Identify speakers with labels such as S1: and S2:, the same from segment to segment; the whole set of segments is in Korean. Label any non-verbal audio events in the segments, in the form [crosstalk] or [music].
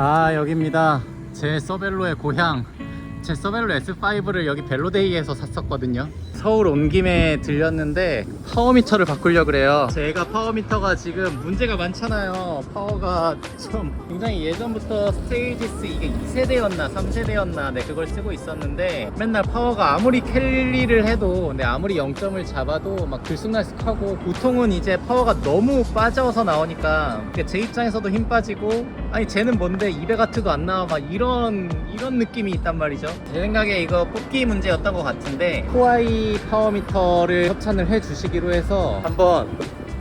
S1: 아 여기입니다. 제 서벨로의 고향. 제 서벨로 S5를 여기 벨로데이에서 샀었거든요 서울 온 김에 들렸는데 파워미터를 바꾸려 그래요. 제가 파워미터가 지금 문제가 많잖아요. 파워가 좀 굉장히 예전부터 스테이지스 이게 2세대였나 3세대였나 네 그걸 쓰고 있었는데 맨날 파워가 아무리 캘리를 해도 네 아무리 0점을 잡아도 막 들쑥날쑥하고 보통은 이제 파워가 너무 빠져서 나오니까 제 입장에서도 힘 빠지고 아니 쟤는 뭔데? 200와트도 안 나와. 막 이런 이런 느낌이 있단 말이죠. 제 생각에 이거 뽑기 문제였던 것 같은데 코아이 파워미터를 협찬을 해 주시기로 해서 한번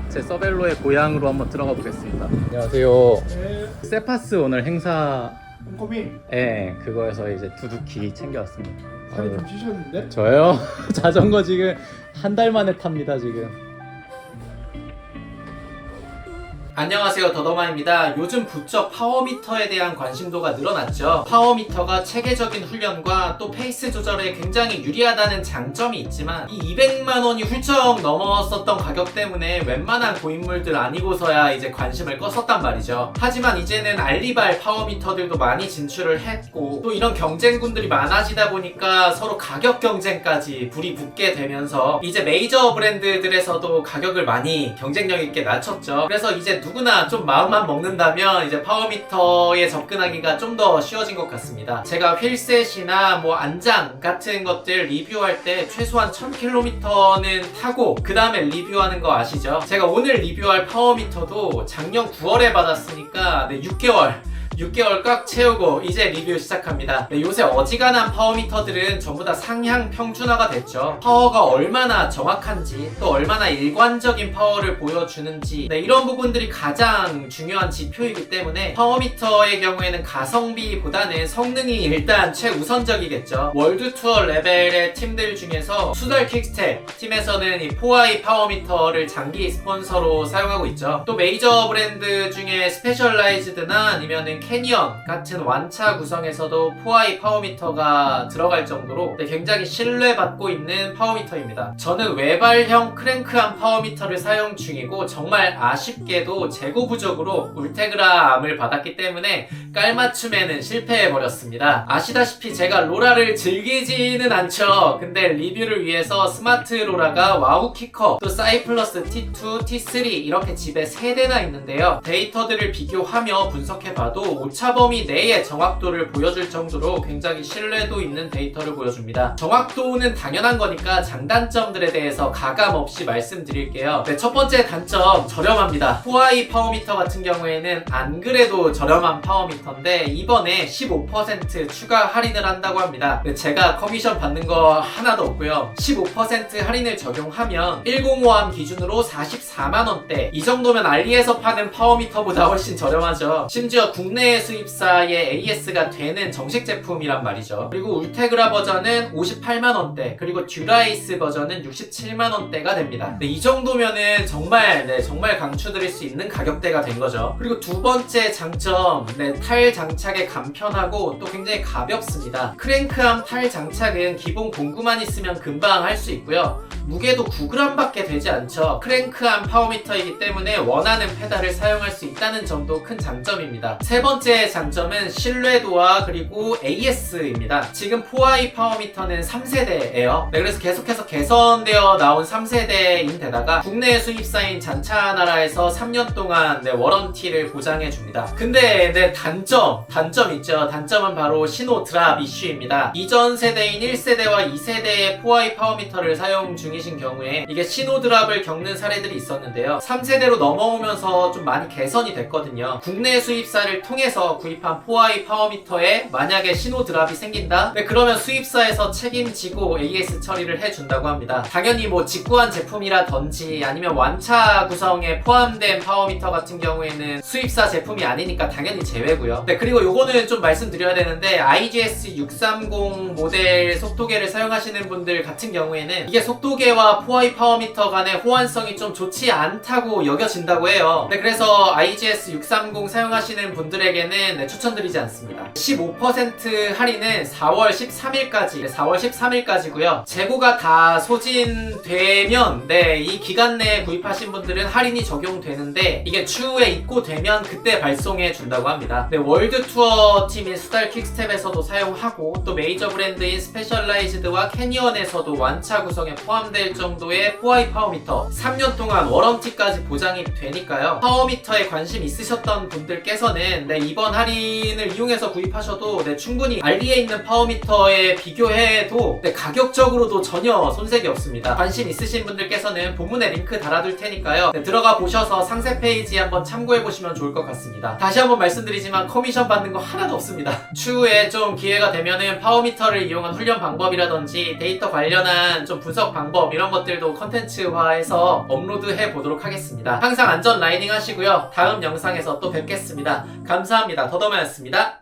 S1: 제 서벨로의 고향으로 한번 들어가 보겠습니다. 안녕하세요.
S2: 네,
S1: 세파스 오늘 행사에
S2: 꼼꼼히
S1: 그거에서 이제 두둑히 챙겨왔습니다.
S2: 살이
S1: 아유,
S2: 좀 찌셨는데?
S1: 저요? [laughs] 자전거 지금 한 달 만에 탑니다 지금
S3: 안녕하세요 더더마입니다. 요즘 부쩍 파워미터에 대한 관심도가 늘어났죠. 파워미터가 체계적인 훈련과 또 페이스 조절에 굉장히 유리하다는 장점이 있지만 이 200만 원이 훌쩍 넘었었던 가격 때문에 웬만한 고인물들 아니고서야 이제 관심을 껐었단 말이죠. 하지만 이제는 알리발 파워미터들도 많이 진출을 했고 또 이런 경쟁군들이 많아지다 보니까 서로 가격 경쟁까지 불이 붙게 되면서 이제 메이저 브랜드들에서도 가격을 많이 경쟁력 있게 낮췄죠. 그래서 이제 누구나 좀 마음만 먹는다면 이제 파워미터에 접근하기가 좀 더 쉬워진 것 같습니다. 제가 휠셋이나 뭐 안장 같은 것들 리뷰할 때 최소한 1000km는 타고 그 다음에 리뷰하는 거 아시죠? 제가 오늘 리뷰할 파워미터도 작년 9월에 받았으니까 네, 6개월 6개월 꽉 채우고 이제 리뷰 시작합니다. 네, 요새 어지간한 파워미터들은 전부 다 상향 평준화가 됐죠. 파워가 얼마나 정확한지 또 얼마나 일관적인 파워를 보여주는지 네, 이런 부분들이 가장 중요한 지표이기 때문에 파워미터의 경우에는 가성비보다는 성능이 일단 최우선적이겠죠. 월드 투어 레벨의 팀들 중에서 수달 킥스텝 팀에서는 이 4i 파워미터를 장기 스폰서로 사용하고 있죠. 또 메이저 브랜드 중에 스페셜라이즈드나 아니면은 캐니언 같은 완차 구성에서도 4i 파워미터가 들어갈 정도로 네, 굉장히 신뢰받고 있는 파워미터입니다. 저는 외발형 크랭크암 파워미터를 사용 중이고 정말 아쉽게도 재고 부족으로 울테그라 암을 받았기 때문에 깔맞춤에는 실패해버렸습니다. 아시다시피 제가 로라를 즐기지는 않죠. 근데 리뷰를 위해서 스마트 로라가 와우 키커, 또 사이플러스 T2, T3 이렇게 집에 3대나 있는데요. 데이터들을 비교하며 분석해봐도 오차 범위 내의 정확도를 보여줄 정도로 굉장히 신뢰도 있는 데이터를 보여줍니다. 정확도는 당연한 거니까 장단점들에 대해서 가감 없이 말씀드릴게요. 네, 첫 번째 단점 저렴합니다. 후아이 파워미터 같은 경우에는 안 그래도 저렴한 파워미터인데 이번에 15% 추가 할인을 한다고 합니다. 네, 제가 커미션 받는 거 하나도 없고요. 15% 할인을 적용하면 105암 기준으로 44만 원대. 이 정도면 알리에서 파는 파워미터보다 훨씬 저렴하죠. 심지어 국내 수입사의 AS가 되는 정식 제품이란 말이죠. 그리고 울테그라 버전은 58만 원대, 그리고 듀라이스 버전은 67만 원대가 됩니다. 네, 이 정도면은 정말 네, 정말 강추드릴 수 있는 가격대가 된 거죠. 그리고 두 번째 장점, 네, 탈 장착에 간편하고 또 굉장히 가볍습니다. 크랭크암 탈 장착은 기본 공구만 있으면 금방 할 수 있고요. 무게도 9g밖에 되지 않죠. 크랭크한 파워미터이기 때문에 원하는 페달을 사용할 수 있다는 점도 큰 장점입니다. 세 번째 장점은 신뢰도와 그리고 AS입니다. 지금 4i 파워미터는 3세대예요. 네, 그래서 계속해서 개선되어 나온 3세대인데다가 국내 수입사인 잔차나라에서 3년 동안 네, 워런티를 보장해 줍니다. 근데 네, 단점, 단점 있죠. 단점은 바로 신호 드랍 이슈입니다. 이전 세대인 1세대와 2세대의 4i 파워미터를 사용 중 이신 경우에 이게 신호 드랍을 겪는 사례들이 있었는데요. 3세대로 넘어오면서 좀 많이 개선이 됐거든요. 국내 수입사를 통해서 구입한 4i 파워미터에 만약에 신호 드랍이 생긴다? 네, 그러면 수입사에서 책임지고 AS 처리를 해준다고 합니다. 당연히 뭐 직구한 제품이라든지 아니면 완차 구성에 포함된 파워미터 같은 경우에는 수입사 제품이 아니니까 당연히 제외고요. 네, 그리고 요거는 좀 말씀드려야 되는데 IGS 630 모델 속도계를 사용하시는 분들 같은 경우에는 이게 속도계 무게와 포화이 파워미터 간의 호환성이 좀 좋지 않다고 여겨진다고 해요. 네, 그래서 IGS 630 사용하시는 분들에게는 네, 추천드리지 않습니다. 15% 할인은 4월 13일까지, 4월 13일까지고요. 재고가 다 소진되면 네, 이 기간 내에 구입하신 분들은 할인이 적용되는데 이게 추후에 입고되면 그때 발송해 준다고 합니다. 네, 월드 투어 팀인 수달 퀵스텝에서도 사용하고 또 메이저 브랜드인 스페셜라이즈드와 캐니언에서도 완차 구성에 포함 될 정도의 포아이 파워미터 3년 동안 워런티까지 보장이 되니까요. 파워미터에 관심 있으셨던 분들께서는 네, 이번 할인을 이용해서 구입하셔도 네, 충분히 알리에 있는 파워미터에 비교해도 네, 가격적으로도 전혀 손색이 없습니다. 관심 있으신 분들께서는 본문에 링크 달아둘 테니까요. 네, 들어가 보셔서 상세 페이지 한번 참고해 보시면 좋을 것 같습니다. 다시 한번 말씀드리지만 커미션 받는 거 하나도 없습니다. 추후에 좀 기회가 되면은 파워미터를 이용한 훈련 방법이라든지 데이터 관련한 좀 분석 방법 이런 것들도 컨텐츠화해서 업로드해 보도록 하겠습니다. 항상 안전 라이딩 하시고요. 다음 영상에서 또 뵙겠습니다. 감사합니다. 더더마였습니다.